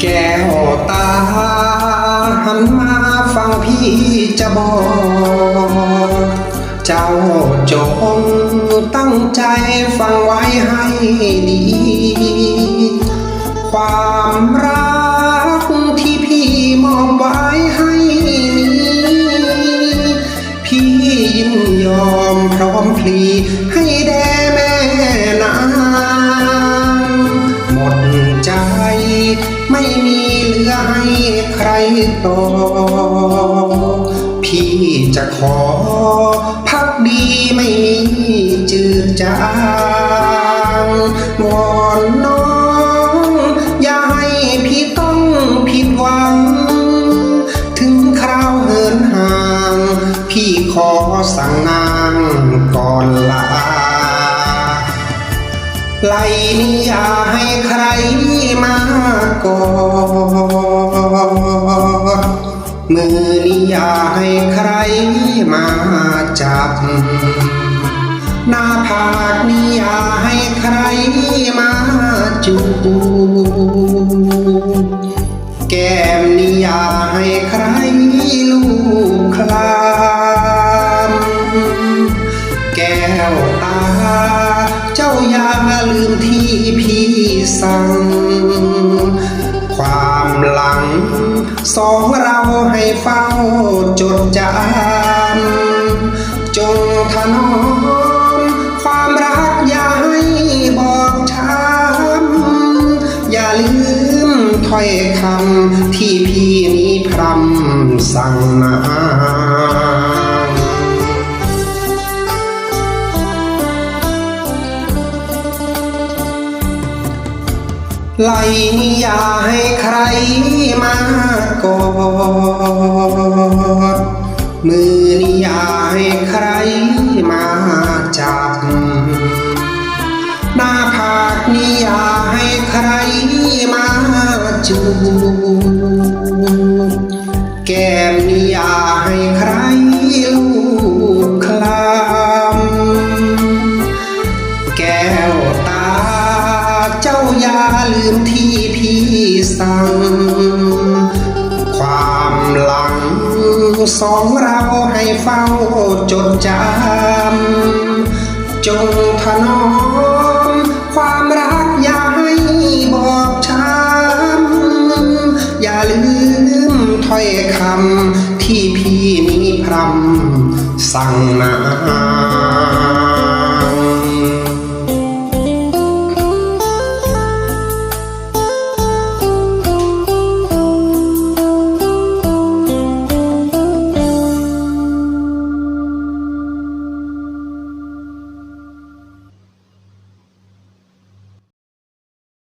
แก้วตา หันมาฟังพี่จะบอก เจ้าจงตั้งใจฟังไว้ให้ดี ความรักที่พี่มอบไว้ให้นี้พี่ยินยอมพร้อมพลีให้แด่ ไม่มีเหลือให้ใครต่อ พี่จะขอ พักดีไม่มีจืดจางวอนน้อง อย่าให้พี่ต้องผิดหวัง ถึงคราวเหินห่าง พี่ขอสั่งนางก่อนลา ไล่นี้อย่าให้ใครมากอดมือนี้อย่าให้ใครมาจับ หน้าผากนี้อย่าให้ใครมาจูบ อย่าลืมที่พี่สั่ง ความหลัง สองเราให้เฝ้าจดจำจงถนอมความรักอย่าให้บอกช้ำอย่าลืมถ้อยคำที่พี่นี้พรำสั่งนา ไล่นี้อย่าให้ใครมากอดมือนี้อย่าให้ใครมาจับหน้าผากนี้อย่าให้ใครมาจูบแก้มนี้อย่าให้ใครลูบคลำแก้วตา เจ้าอย่าลืมที่พี่สั่ง ความหลังสองเราให้เฝ้าจดจำ จงถนอม ความรักอย่าให้บอกช้ำ อย่าลืมถ้อยคำที่พี่นี้พรำสั่งนา